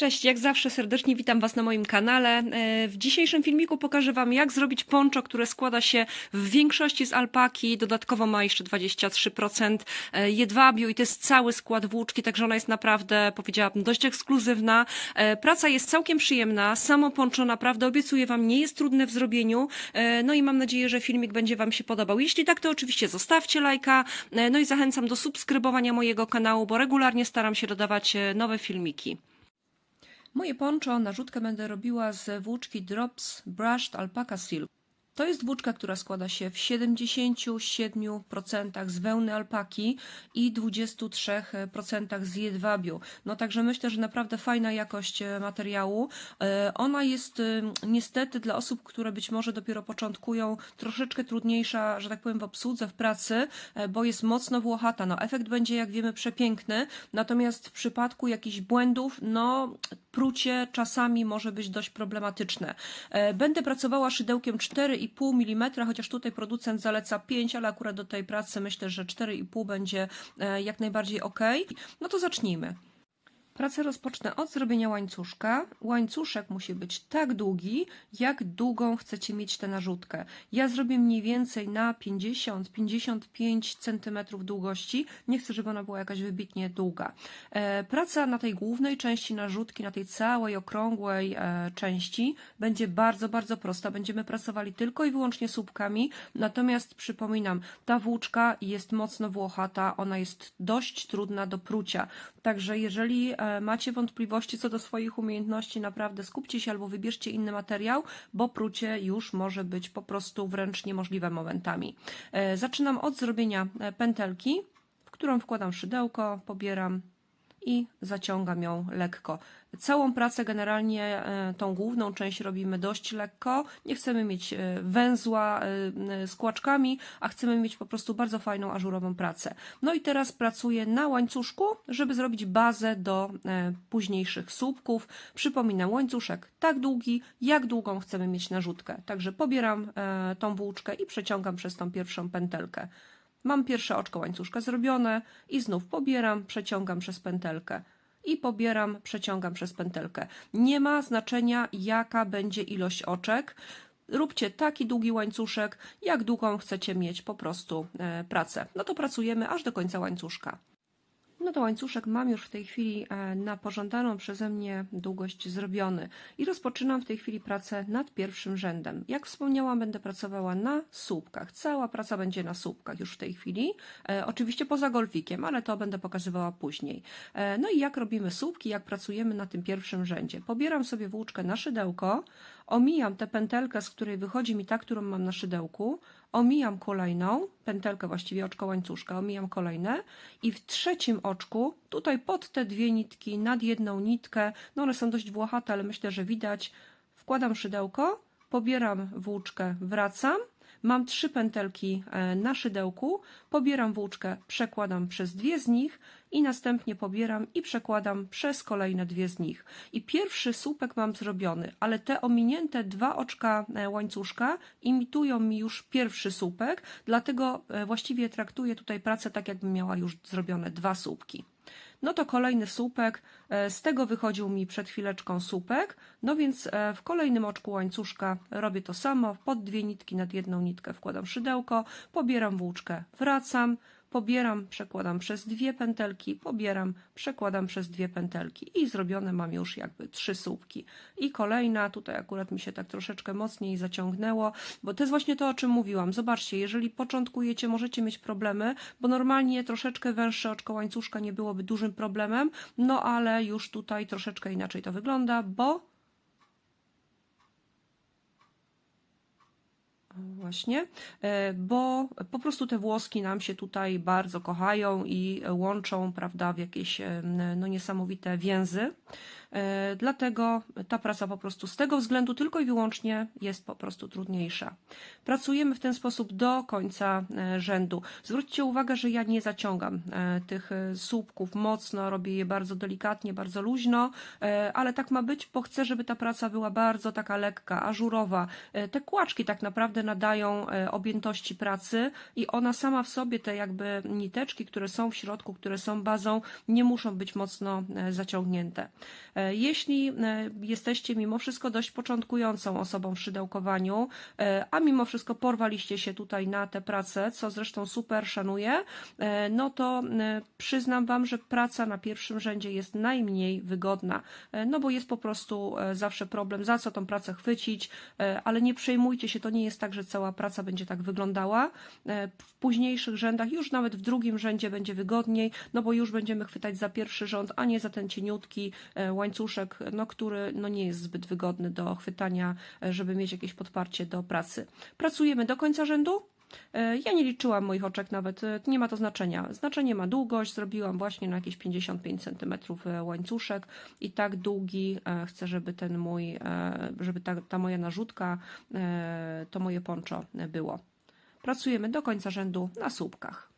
Cześć, jak zawsze serdecznie witam Was na moim kanale. E, W dzisiejszym filmiku pokażę Wam, jak zrobić poncho, które składa się w większości z alpaki. Dodatkowo ma jeszcze 23% e, jedwabiu i to jest cały skład włóczki, także ona jest naprawdę, powiedziałabym, dość ekskluzywna. E, Praca jest całkiem przyjemna. Samo poncho naprawdę, obiecuję Wam, nie jest trudne w zrobieniu. No i mam nadzieję, że filmik będzie Wam się podobał. Jeśli tak, to oczywiście zostawcie lajka. No i zachęcam do subskrybowania mojego kanału, bo regularnie staram się dodawać nowe filmiki. Moje poncho narzutkę będę robiła z włóczki Drops Brushed Alpaca Silk. To jest włóczka, która składa się w 77% z wełny alpaki i 23% z jedwabiu. No także myślę, że naprawdę fajna jakość e, materiału. E, Ona jest e, niestety dla osób, które być może dopiero początkują, troszeczkę trudniejsza, że tak powiem, w obsłudze, w pracy, bo jest mocno włochata. No efekt będzie, jak wiemy, przepiękny, natomiast w przypadku jakichś błędów, no prucie czasami może być dość problematyczne. Będę pracowała szydełkiem 4,5 mm, chociaż tutaj producent zaleca 5, ale akurat do tej pracy myślę, że 4,5 będzie e, jak najbardziej ok. No to zacznijmy. Pracę rozpocznę od zrobienia łańcuszka. Łańcuszek musi być tak długi, jak długą chcecie mieć tę narzutkę. Ja zrobię mniej więcej na 50-55 cm długości. Nie chcę, żeby ona była jakaś wybitnie długa. E, Praca na tej głównej części narzutki, na tej całej okrągłej e, części będzie bardzo, bardzo prosta. Będziemy pracowali tylko i wyłącznie słupkami. Natomiast przypominam, ta włóczka jest mocno włochata, ona jest dość trudna do prucia. Także jeżeli e, macie wątpliwości co do swoich umiejętności, naprawdę skupcie się albo wybierzcie inny materiał, bo prucie już może być po prostu wręcz niemożliwe momentami. E, Zaczynam od zrobienia e, pętelki, w którą wkładam szydełko, pobieram i zaciągam ją lekko. Całą pracę generalnie e, tą główną część robimy dość lekko. Nie chcemy mieć e, węzła e, z kłaczkami, a chcemy mieć po prostu bardzo fajną ażurową pracę. No i teraz pracuję na łańcuszku, żeby zrobić bazę do późniejszych słupków. Przypominam, łańcuszek tak długi, jak długą chcemy mieć narzutkę. Także pobieram tą włóczkę i przeciągam przez tą pierwszą pętelkę. Mam pierwsze oczko łańcuszka zrobione i znów pobieram, przeciągam przez pętelkę. I pobieram, przeciągam przez pętelkę. Nie ma znaczenia, jaka będzie ilość oczek. Róbcie taki długi łańcuszek, jak długą chcecie mieć po prostu e, pracę. No to pracujemy aż do końca łańcuszka. No to łańcuszek mam już w tej chwili e, na pożądaną przeze mnie długość zrobiony i rozpoczynam w tej chwili pracę nad pierwszym rzędem. Jak wspomniałam, będę pracowała na słupkach. Cała praca będzie na słupkach już w tej chwili. E, oczywiście poza golfikiem, ale to będę pokazywała później. E, no i jak robimy słupki, jak pracujemy na tym pierwszym rzędzie. Pobieram sobie włóczkę na szydełko, omijam tę pętelkę, z której wychodzi mi ta, którą mam na szydełku, omijam kolejną, pętelkę właściwie oczko łańcuszka, omijam kolejne. I w trzecim oczku, tutaj pod te dwie nitki, nad jedną nitkę, no one są dość włochate, ale myślę, że widać, wkładam szydełko, pobieram włóczkę, wracam, mam trzy pętelki e, na szydełku, pobieram włóczkę, przekładam przez dwie z nich i następnie pobieram i przekładam przez kolejne dwie z nich. I pierwszy słupek mam zrobiony, ale te ominięte dwa oczka e, łańcuszka imitują mi już pierwszy słupek, dlatego e, właściwie traktuję tutaj pracę tak, jakbym miała już zrobione dwa słupki. No to kolejny słupek, e, z tego wychodził mi przed chwileczką słupek, no więc e, w kolejnym oczku łańcuszka robię to samo, pod dwie nitki nad jedną nitkę wkładam szydełko, pobieram włóczkę, wracam, pobieram, przekładam przez dwie pętelki, pobieram, przekładam przez dwie pętelki i zrobione mam już jakby trzy słupki. I kolejna, tutaj akurat mi się tak troszeczkę mocniej zaciągnęło, bo to jest właśnie to, o czym mówiłam. Zobaczcie, jeżeli początkujecie, możecie mieć problemy, bo normalnie troszeczkę węższe oczko łańcuszka nie byłoby dużym problemem, no ale już tutaj troszeczkę inaczej to wygląda, bo Właśnie, e, bo po prostu te włoski nam się tutaj bardzo kochają i łączą, prawda, w jakieś no, niesamowite więzy. E, Dlatego ta praca po prostu z tego względu tylko i wyłącznie jest po prostu trudniejsza. Pracujemy w ten sposób do końca e, rzędu. Zwróćcie uwagę, że ja nie zaciągam e, tych słupków mocno, robię je bardzo delikatnie, bardzo luźno, ale tak ma być, bo chcę, żeby ta praca była bardzo taka lekka, ażurowa. Te kłaczki tak naprawdę nadają objętości pracy i ona sama w sobie, te jakby niteczki, które są w środku, które są bazą, nie muszą być mocno zaciągnięte. E, Jeśli e, jesteście mimo wszystko dość początkującą osobą w szydełkowaniu, e, a mimo wszystko porwaliście się tutaj na tę pracę, co zresztą super szanuję, no to przyznam Wam, że praca na pierwszym rzędzie jest najmniej wygodna, no bo jest po prostu zawsze problem, za co tą pracę chwycić, ale nie przejmujcie się, to nie jest tak, że cała praca będzie tak wyglądała. W późniejszych rzędach, już nawet w drugim rzędzie będzie wygodniej, no bo już będziemy chwytać za pierwszy rząd, a nie za ten cieniutki e, łańcuszek, no, który no, nie jest zbyt wygodny do chwytania, e, żeby mieć jakieś podparcie do pracy. Pracujemy do końca rzędu. E, Ja nie liczyłam moich oczek nawet, e, nie ma to znaczenia. Znaczenie ma długość, zrobiłam właśnie na jakieś 55 cm łańcuszek i tak długi chcę, żeby ten mój, żeby ta, ta moja narzutka, to moje poncho było. Pracujemy do końca rzędu na słupkach.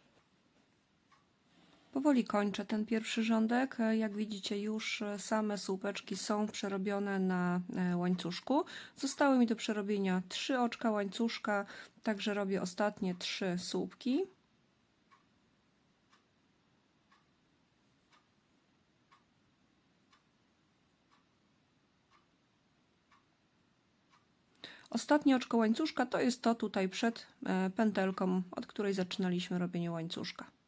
Powoli kończę ten pierwszy rządek. Jak widzicie, już same słupeczki są przerobione na e, łańcuszku. Zostały mi do przerobienia trzy oczka łańcuszka, także robię ostatnie trzy słupki. Ostatnie oczko łańcuszka to jest to tutaj przed e, pętelką, od której zaczynaliśmy robienie łańcuszka.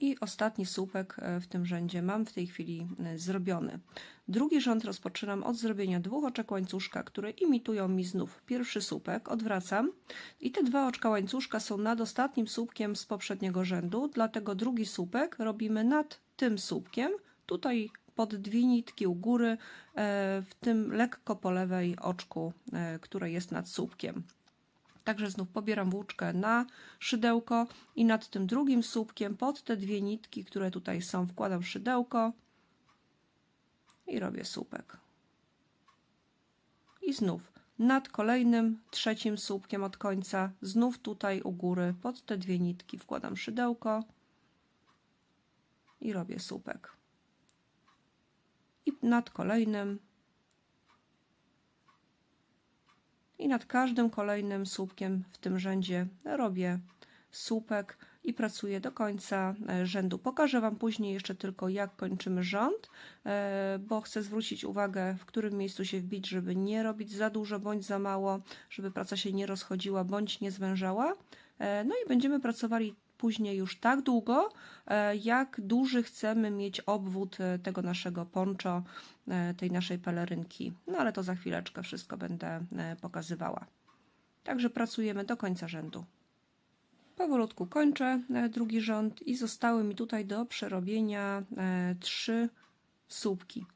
I ostatni słupek e, w tym rzędzie mam w tej chwili e, zrobiony. Drugi rząd rozpoczynam od zrobienia dwóch oczek łańcuszka, które imitują mi znów pierwszy słupek. Odwracam i te dwa oczka łańcuszka są nad ostatnim słupkiem z poprzedniego rzędu, dlatego drugi słupek robimy nad tym słupkiem. Tutaj pod dwie nitki u góry, e, w tym lekko po lewej oczku, które jest nad słupkiem. Także znów pobieram włóczkę na szydełko i nad tym drugim słupkiem pod te dwie nitki, które tutaj są, wkładam szydełko i robię słupek. I znów nad kolejnym, trzecim słupkiem od końca, znów tutaj u góry pod te dwie nitki wkładam szydełko i robię słupek. I nad kolejnym i nad każdym kolejnym słupkiem w tym rzędzie robię słupek i pracuję do końca e, rzędu. Pokażę Wam później jeszcze tylko jak kończymy rząd, e, bo chcę zwrócić uwagę w którym miejscu się wbić, żeby nie robić za dużo bądź za mało, żeby praca się nie rozchodziła bądź nie zwężała. E, No i będziemy pracowali później już tak długo, jak duży chcemy mieć obwód tego naszego poncho, tej naszej pelerynki. No ale to za chwileczkę wszystko będę pokazywała. Także pracujemy do końca rzędu. Powolutku kończę drugi rząd i zostały mi tutaj do przerobienia trzy słupki.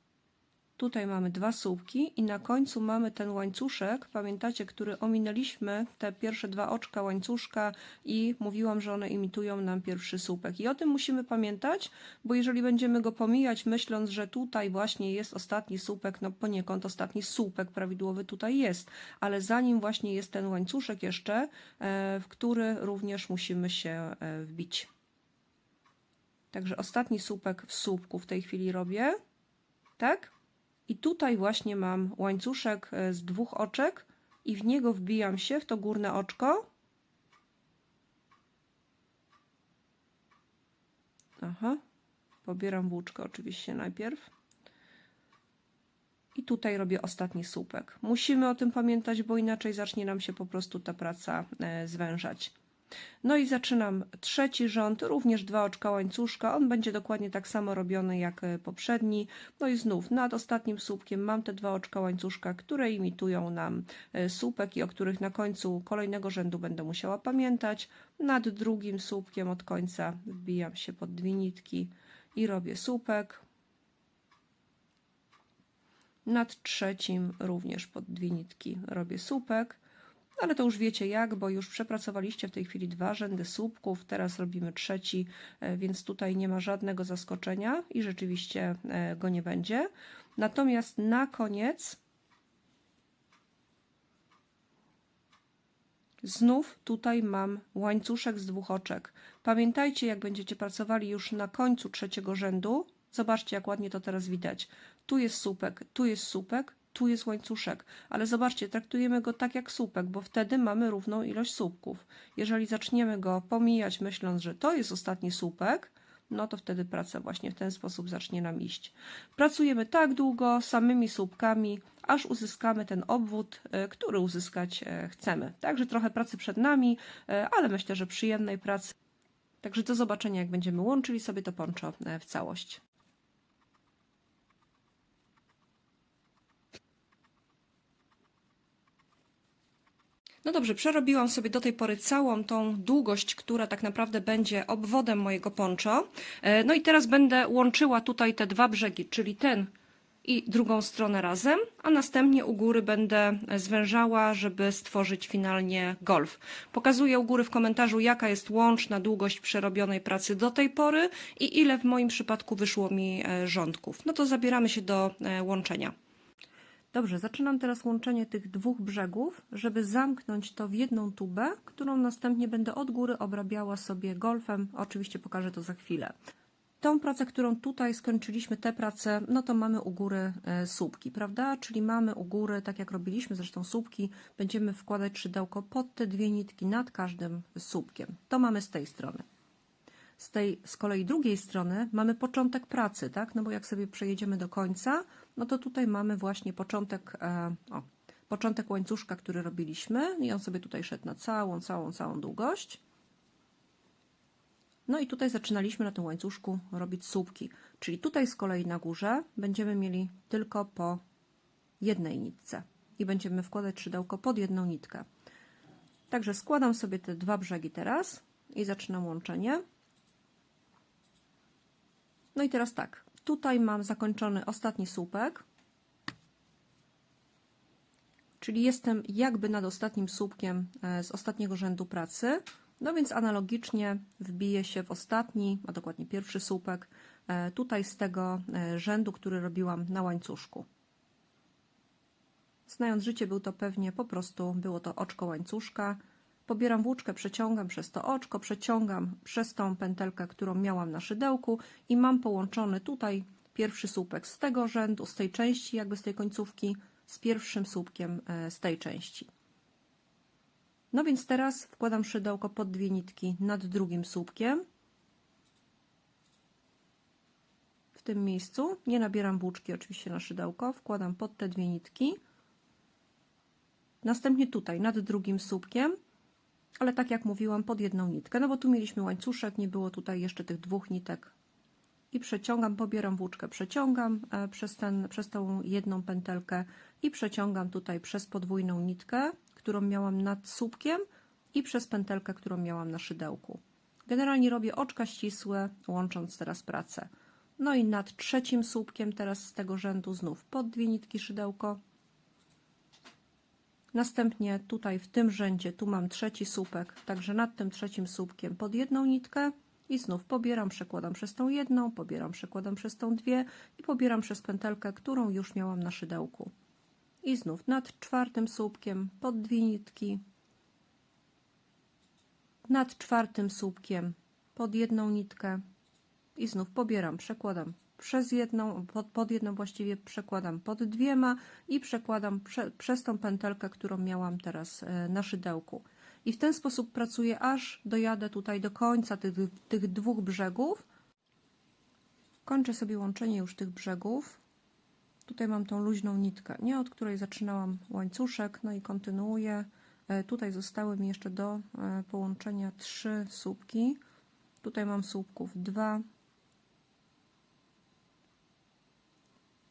Tutaj mamy dwa słupki i na końcu mamy ten łańcuszek, pamiętacie, który ominęliśmy, te pierwsze dwa oczka łańcuszka i mówiłam, że one imitują nam pierwszy słupek. I o tym musimy pamiętać, bo jeżeli będziemy go pomijać, myśląc, że tutaj właśnie jest ostatni słupek, no poniekąd ostatni słupek prawidłowy tutaj jest, ale zanim właśnie jest ten łańcuszek jeszcze, w który również musimy się wbić. Także ostatni słupek w słupku w tej chwili robię. Tak? I tutaj właśnie mam łańcuszek z dwóch oczek i w niego wbijam się w to górne oczko. Aha, pobieram włóczkę oczywiście najpierw. I tutaj robię ostatni słupek. Musimy o tym pamiętać, bo inaczej zacznie nam się po prostu ta praca zwężać. No i zaczynam trzeci rząd, również dwa oczka łańcuszka. On będzie dokładnie tak samo robiony jak poprzedni. No i znów nad ostatnim słupkiem mam te dwa oczka łańcuszka, które imitują nam słupek i o których na końcu kolejnego rzędu będę musiała pamiętać. Nad drugim słupkiem od końca wbijam się pod dwie nitki i robię słupek. Nad trzecim również pod dwie nitki robię słupek ale to już wiecie jak, bo już przepracowaliście w tej chwili dwa rzędy słupków, teraz robimy trzeci, więc tutaj nie ma żadnego zaskoczenia i rzeczywiście go nie będzie. Natomiast na koniec znów tutaj mam łańcuszek z dwóch oczek. Pamiętajcie, jak będziecie pracowali już na końcu trzeciego rzędu, zobaczcie jak ładnie to teraz widać. Tu jest słupek, tu jest słupek, tu jest łańcuszek, ale zobaczcie, traktujemy go tak jak słupek, bo wtedy mamy równą ilość słupków. Jeżeli zaczniemy go pomijać, myśląc, że to jest ostatni słupek, no to wtedy praca właśnie w ten sposób zacznie nam iść. Pracujemy tak długo, samymi słupkami, aż uzyskamy ten obwód, e, który uzyskać e, chcemy. Także trochę pracy przed nami, e, ale myślę, że przyjemnej pracy. Także do zobaczenia, jak będziemy łączyli sobie to poncho w całość. No dobrze, przerobiłam sobie do tej pory całą tą długość, która tak naprawdę będzie obwodem mojego poncho. E, No i teraz będę łączyła tutaj te dwa brzegi, czyli ten i drugą stronę razem, a następnie u góry będę zwężała, żeby stworzyć finalnie golf. Pokazuję u góry w komentarzu, jaka jest łączna długość przerobionej pracy do tej pory i ile w moim przypadku wyszło mi e, rządków. No to zabieramy się do e, łączenia. Dobrze, zaczynam teraz łączenie tych dwóch brzegów, żeby zamknąć to w jedną tubę, którą następnie będę od góry obrabiała sobie golfem. Oczywiście pokażę to za chwilę. Tą pracę, którą tutaj skończyliśmy, tę pracę, no to mamy u góry e, słupki, prawda? Czyli mamy u góry, tak jak robiliśmy zresztą słupki, będziemy wkładać szydełko pod te dwie nitki nad każdym słupkiem. To mamy z tej strony. Z tej z kolei drugiej strony mamy początek pracy, tak? No bo jak sobie przejedziemy do końca, no to tutaj mamy właśnie początek, e, o, początek łańcuszka, który robiliśmy i on sobie tutaj szedł na całą, całą, całą długość. No i tutaj zaczynaliśmy na tym łańcuszku robić słupki, czyli tutaj z kolei na górze będziemy mieli tylko po jednej nitce i będziemy wkładać szydełko pod jedną nitkę. Także składam sobie te dwa brzegi teraz i zaczynam łączenie. No i teraz tak, tutaj mam zakończony ostatni słupek, czyli jestem jakby nad ostatnim słupkiem e, z ostatniego rzędu pracy. No więc analogicznie wbiję się w ostatni, a dokładnie pierwszy słupek, e, tutaj z tego e, rzędu, który robiłam na łańcuszku. Znając życie, był to pewnie po prostu, było to oczko łańcuszka. Pobieram włóczkę, przeciągam przez to oczko, przeciągam przez tą pętelkę, którą miałam na szydełku i mam połączony tutaj pierwszy słupek z tego rzędu, z tej części, jakby z tej końcówki, z pierwszym słupkiem e, z tej części. No więc teraz wkładam szydełko pod dwie nitki nad drugim słupkiem. W tym miejscu nie nabieram włóczki oczywiście na szydełko, wkładam pod te dwie nitki. Następnie tutaj nad drugim słupkiem, ale tak jak mówiłam, pod jedną nitkę, no bo tu mieliśmy łańcuszek, nie było tutaj jeszcze tych dwóch nitek. I przeciągam, pobieram włóczkę, przeciągam e, przez, ten, przez tą jedną pętelkę i przeciągam tutaj przez podwójną nitkę którą miałam nad słupkiem i przez pętelkę, którą miałam na szydełku. Generalnie robię oczka ścisłe, łącząc teraz pracę. No i nad trzecim słupkiem teraz z tego rzędu znów pod dwie nitki szydełko. Następnie tutaj w tym rzędzie, tu mam trzeci słupek, także nad tym trzecim słupkiem pod jedną nitkę i znów pobieram, przekładam przez tą jedną, pobieram, przekładam przez tą dwie i pobieram przez pętelkę, którą już miałam na szydełku. I znów nad czwartym słupkiem pod dwie nitki, nad czwartym słupkiem pod jedną nitkę i znów pobieram, przekładam przez jedną, pod, pod jedną właściwie przekładam pod dwiema i przekładam prze, przez tą pętelkę, którą miałam teraz e, na szydełku. I w ten sposób pracuję, aż dojadę tutaj do końca tych, tych dwóch brzegów. Kończę sobie łączenie już tych brzegów. Tutaj mam tą luźną nitkę, nie od której zaczynałam łańcuszek, no i kontynuuję. E, tutaj zostały mi jeszcze do e, połączenia trzy słupki. Tutaj mam słupków dwa.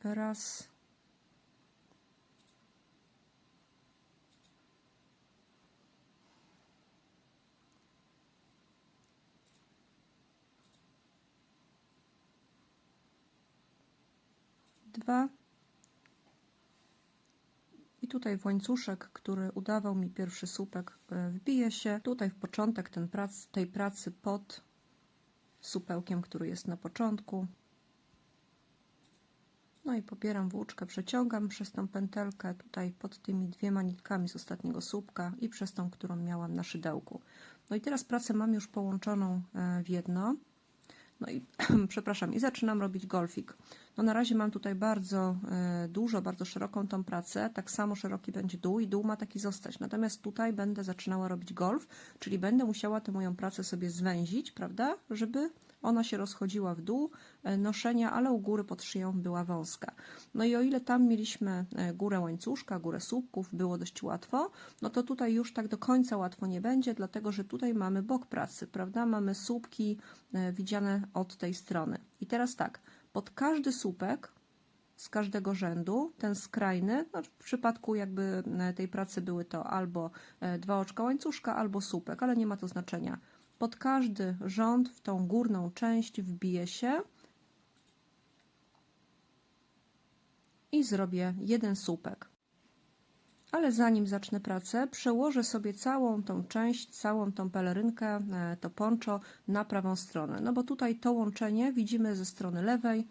Raz. Dwa tutaj w łańcuszek, który udawał mi pierwszy słupek, e, wbije się tutaj w początek ten prac, tej pracy pod supełkiem, który jest na początku. No i pobieram włóczkę, przeciągam przez tą pętelkę tutaj pod tymi dwiema nitkami z ostatniego słupka i przez tą, którą miałam na szydełku. No i teraz pracę mam już połączoną e, w jedno. No i przepraszam, i zaczynam robić golfik. No na razie mam tutaj bardzo e, dużo, bardzo szeroką tą pracę. Tak samo szeroki będzie dół i dół ma taki zostać. Natomiast tutaj będę zaczynała robić golf, czyli będę musiała tę moją pracę sobie zwęzić, prawda, żeby Ona się rozchodziła w dół e, noszenia, ale u góry pod szyją była wąska. No i o ile tam mieliśmy e, górę łańcuszka, górę słupków, było dość łatwo, no to tutaj już tak do końca łatwo nie będzie, dlatego że tutaj mamy bok pracy, prawda? Mamy słupki e, widziane od tej strony. I teraz tak, pod każdy słupek z każdego rzędu, ten skrajny, no w przypadku jakby tej pracy były to albo dwa oczka łańcuszka, albo słupek, ale nie ma to znaczenia. Pod każdy rząd w tą górną część wbiję się i zrobię jeden słupek. Ale zanim zacznę pracę, przełożę sobie całą tą część, całą tą pelerynkę, e, to poncho na prawą stronę. No bo tutaj to łączenie widzimy ze strony lewej,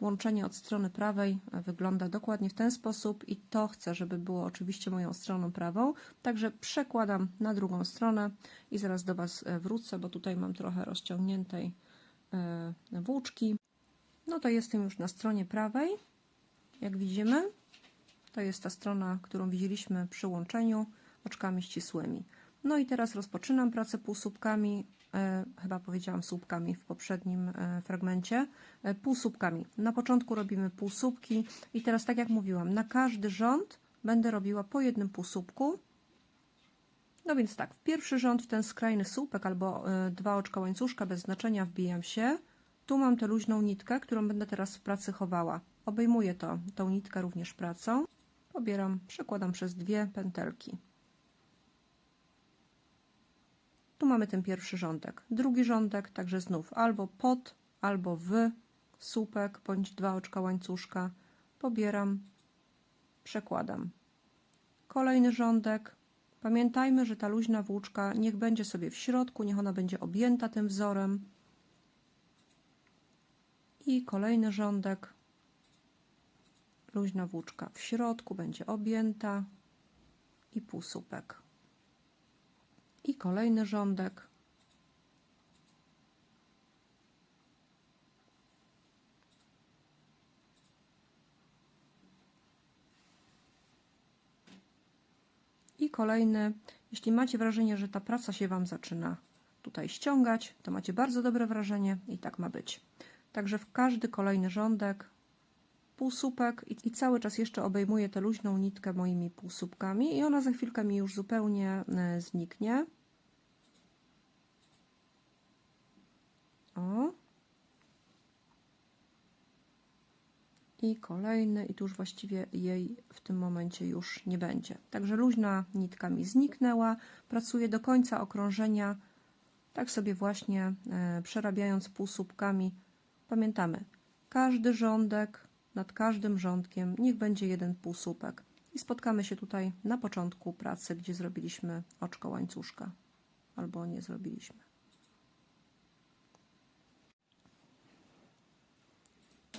Łączenie od strony prawej wygląda dokładnie w ten sposób i to chcę, żeby było oczywiście moją stroną prawą. Także przekładam na drugą stronę i zaraz do Was e, wrócę, bo tutaj mam trochę rozciągniętej e, włóczki. No to jestem już na stronie prawej. Jak widzimy, to jest ta strona, którą widzieliśmy przy łączeniu oczkami ścisłymi. No i teraz rozpoczynam pracę półsłupkami chyba powiedziałam słupkami w poprzednim e, fragmencie, e, półsłupkami. Na początku robimy półsłupki i teraz tak jak mówiłam, na każdy rząd będę robiła po jednym półsłupku. No więc tak, w pierwszy rząd w ten skrajny słupek albo dwa oczka łańcuszka bez znaczenia wbijam się. Tu mam tę luźną nitkę, którą będę teraz w pracy chowała. Obejmuję to, tą nitkę również pracą. Pobieram, przekładam przez dwie pętelki. Tu mamy ten pierwszy rządek. Drugi rządek, także znów albo pod, albo w słupek, bądź dwa oczka łańcuszka. Pobieram, przekładam. Kolejny rządek. Pamiętajmy, że ta luźna włóczka niech będzie sobie w środku, niech ona będzie objęta tym wzorem. I kolejny rządek. Luźna włóczka w środku będzie objęta i półsłupek i kolejny rządek. I kolejny, jeśli macie wrażenie, że ta praca się Wam zaczyna tutaj ściągać, to macie bardzo dobre wrażenie i tak ma być. Także w każdy kolejny rządek półsłupek i, i cały czas jeszcze obejmuję tę luźną nitkę moimi półsłupkami i ona za chwilkę mi już zupełnie e, zniknie. O. I kolejny, i tu już właściwie jej w tym momencie już nie będzie. Także luźna nitka mi zniknęła. Pracuję do końca okrążenia, tak sobie właśnie e, przerabiając półsłupkami. Pamiętamy, każdy rządek nad każdym rządkiem niech będzie jeden półsłupek. I spotkamy się tutaj na początku pracy, gdzie zrobiliśmy oczko łańcuszka. Albo nie zrobiliśmy.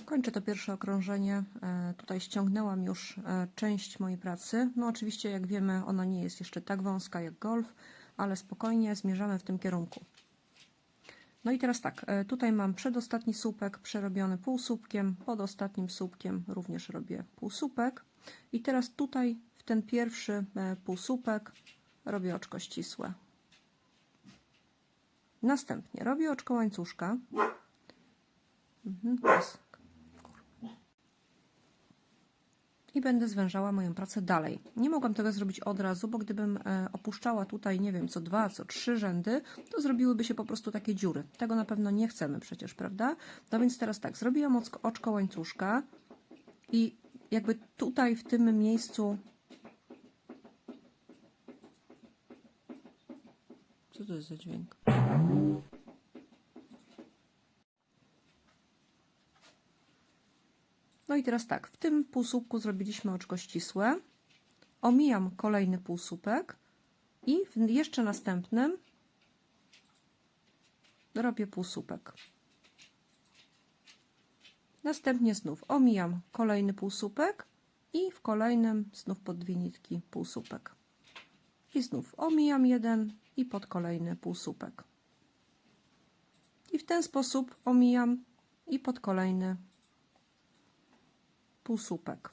Kończę to pierwsze okrążenie. E, tutaj ściągnęłam już e, część mojej pracy. No oczywiście, jak wiemy, ona nie jest jeszcze tak wąska jak golf, ale spokojnie zmierzamy w tym kierunku. No i teraz tak, e, tutaj mam przedostatni słupek przerobiony półsłupkiem, pod ostatnim słupkiem również robię półsłupek. I teraz tutaj w ten pierwszy półsłupek robię oczko ścisłe. Następnie robię oczko łańcuszka. Mhm, i będę zwężała moją pracę dalej. Nie mogłam tego zrobić od razu, bo gdybym e, opuszczała tutaj, nie wiem, co dwa, co trzy rzędy, to zrobiłyby się po prostu takie dziury. Tego na pewno nie chcemy przecież, prawda? No więc teraz tak, zrobiłam oczko łańcuszka i jakby tutaj w tym miejscu Co to jest za dźwięk? No i teraz tak, w tym półsłupku zrobiliśmy oczko ścisłe. Omijam kolejny półsłupek i w jeszcze następnym robię półsłupek. Następnie znów omijam kolejny półsłupek i w kolejnym znów pod dwie nitki półsłupek. I znów omijam jeden i pod kolejny półsłupek. I w ten sposób omijam i pod kolejny półsłupek.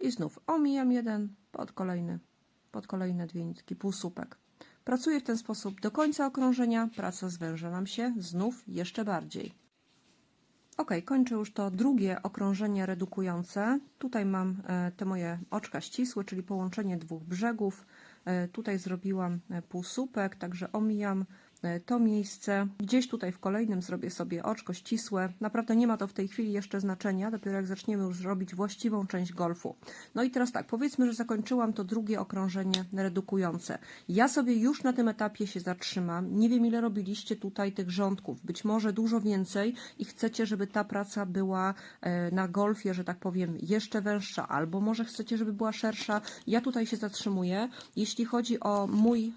I znów omijam jeden pod kolejny, pod kolejne dwie nitki półsłupek. Pracuję w ten sposób do końca okrążenia, praca zwęża nam się znów jeszcze bardziej. Ok, kończę już to drugie okrążenie redukujące. Tutaj mam e, te moje oczka ścisłe, czyli połączenie dwóch brzegów. E, Tutaj zrobiłam e, półsłupek, także omijam to miejsce. Gdzieś tutaj w kolejnym zrobię sobie oczko ścisłe. Naprawdę nie ma to w tej chwili jeszcze znaczenia, dopiero jak zaczniemy już robić właściwą część golfu. No i teraz tak, powiedzmy, że zakończyłam to drugie okrążenie redukujące. Ja sobie już na tym etapie się zatrzymam. Nie wiem, ile robiliście tutaj tych rządków. Być może dużo więcej i chcecie, żeby ta praca była e, na golfie, że tak powiem, jeszcze węższa, albo może chcecie, żeby była szersza. Ja tutaj się zatrzymuję. Jeśli chodzi o mój.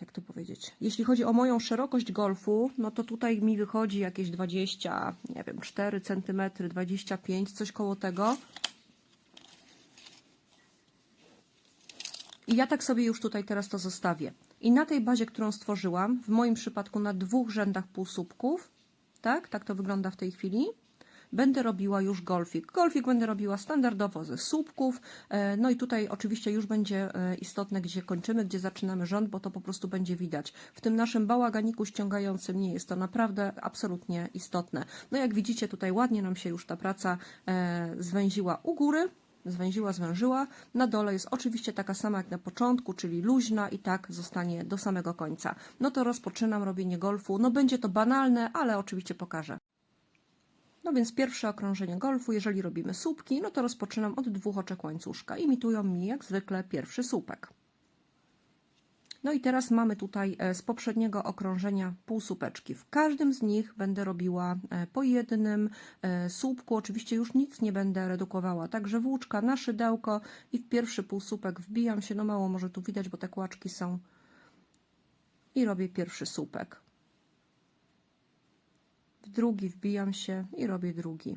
Jak to powiedzieć? Jeśli chodzi o moją szerokość golfu, no to tutaj mi wychodzi jakieś 20, nie wiem, 4 cm, 25, coś koło tego. I ja tak sobie już tutaj teraz to zostawię. I na tej bazie, którą stworzyłam, w moim przypadku na dwóch rzędach półsłupków, tak, tak to wygląda w tej chwili, będę robiła już golfik. Golfik będę robiła standardowo ze słupków. E, No i tutaj oczywiście już będzie e, istotne, gdzie kończymy, gdzie zaczynamy rząd, bo to po prostu będzie widać. W tym naszym bałaganiku ściągającym nie jest to naprawdę absolutnie istotne. No jak widzicie, tutaj ładnie nam się już ta praca e, zwęziła u góry zwęziła, zwężyła. Na dole jest oczywiście taka sama jak na początku, czyli luźna i tak zostanie do samego końca. No to rozpoczynam robienie golfu. No będzie to banalne, ale oczywiście pokażę. No więc pierwsze okrążenie golfu, jeżeli robimy słupki, no to rozpoczynam od dwóch oczek łańcuszka. Imitują mi jak zwykle pierwszy słupek. No i teraz mamy tutaj e, z poprzedniego okrążenia półsłupeczki. W każdym z nich będę robiła e, po jednym e, słupku. Oczywiście już nic nie będę redukowała. Także włóczka na szydełko i w pierwszy półsłupek wbijam się. No mało może tu widać, bo te kłaczki są. I robię pierwszy słupek. W drugi wbijam się i robię drugi.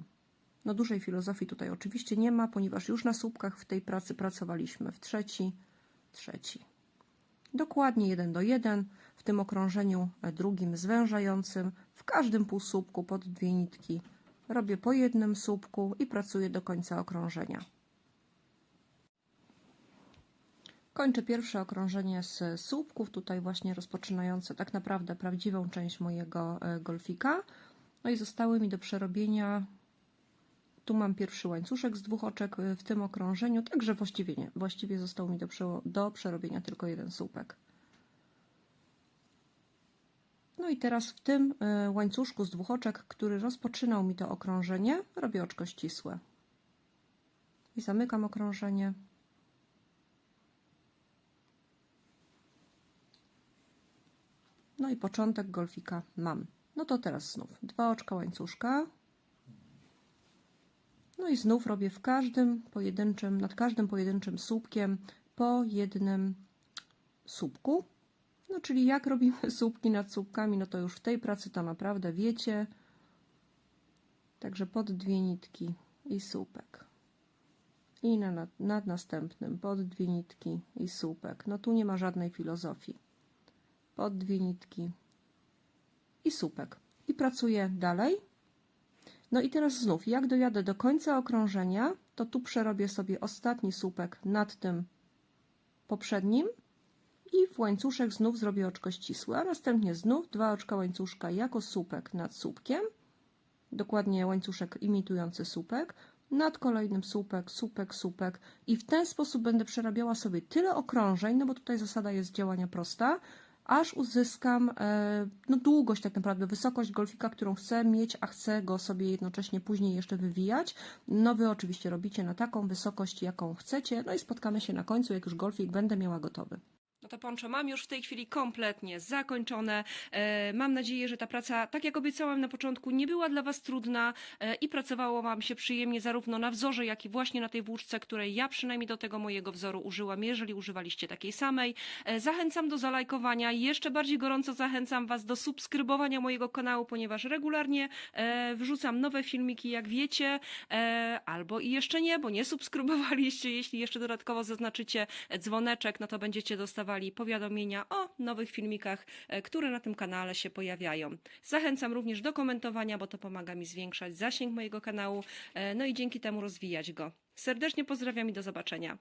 No dużej filozofii tutaj oczywiście nie ma, ponieważ już na słupkach w tej pracy pracowaliśmy. W trzeci, trzeci. Dokładnie 1 do 1 w tym okrążeniu drugim zwężającym, w każdym półsłupku pod dwie nitki. Robię po jednym słupku i pracuję do końca okrążenia. Kończę pierwsze okrążenie z słupków, tutaj właśnie rozpoczynające tak naprawdę prawdziwą część mojego e, golfika. No i zostały mi do przerobienia tu mam pierwszy łańcuszek z dwóch oczek y, w tym okrążeniu, także właściwie nie. Właściwie został mi do, do przerobienia tylko jeden słupek. No i teraz w tym y, łańcuszku z dwóch oczek, który rozpoczynał mi to okrążenie, robię oczko ścisłe. I zamykam okrążenie. No i początek golfika mam. No to teraz znów dwa oczka łańcuszka, no i znów robię w każdym pojedynczym, nad każdym pojedynczym słupkiem po jednym słupku. No czyli jak robimy słupki nad słupkami, no to już w tej pracy to naprawdę wiecie. Także pod dwie nitki i słupek. I na, nad, nad następnym pod dwie nitki i słupek. No tu nie ma żadnej filozofii. Pod dwie nitki i słupek. I pracuję dalej. No i teraz znów, jak dojadę do końca okrążenia, to tu przerobię sobie ostatni słupek nad tym poprzednim i w łańcuszek znów zrobię oczko ścisłe, a następnie znów dwa oczka łańcuszka jako słupek nad słupkiem, dokładnie łańcuszek imitujący słupek, nad kolejnym słupek, słupek, słupek i w ten sposób będę przerabiała sobie tyle okrążeń, no bo tutaj zasada jest działania prosta, aż uzyskam e, no, długość, tak naprawdę wysokość golfika, którą chcę mieć, a chcę go sobie jednocześnie później jeszcze wywijać. No wy oczywiście robicie na taką wysokość, jaką chcecie, no i spotkamy się na końcu, jak już golfik będę miała gotowy. To poncho mam już w tej chwili kompletnie zakończone. E, mam nadzieję, że ta praca, tak jak obiecałam na początku, nie była dla Was trudna e, i pracowało Wam się przyjemnie zarówno na wzorze, jak i właśnie na tej włóczce, której ja przynajmniej do tego mojego wzoru użyłam, jeżeli używaliście takiej samej. E, zachęcam do zalajkowania, jeszcze bardziej gorąco zachęcam Was do subskrybowania mojego kanału, ponieważ regularnie wrzucam nowe filmiki, jak wiecie, albo i jeszcze nie, bo nie subskrybowaliście. Jeśli jeszcze dodatkowo zaznaczycie dzwoneczek, no to będziecie dostawali powiadomienia o nowych filmikach, e, które na tym kanale się pojawiają. Zachęcam również do komentowania, bo to pomaga mi zwiększać zasięg mojego kanału, e, no i dzięki temu rozwijać go. Serdecznie pozdrawiam i do zobaczenia.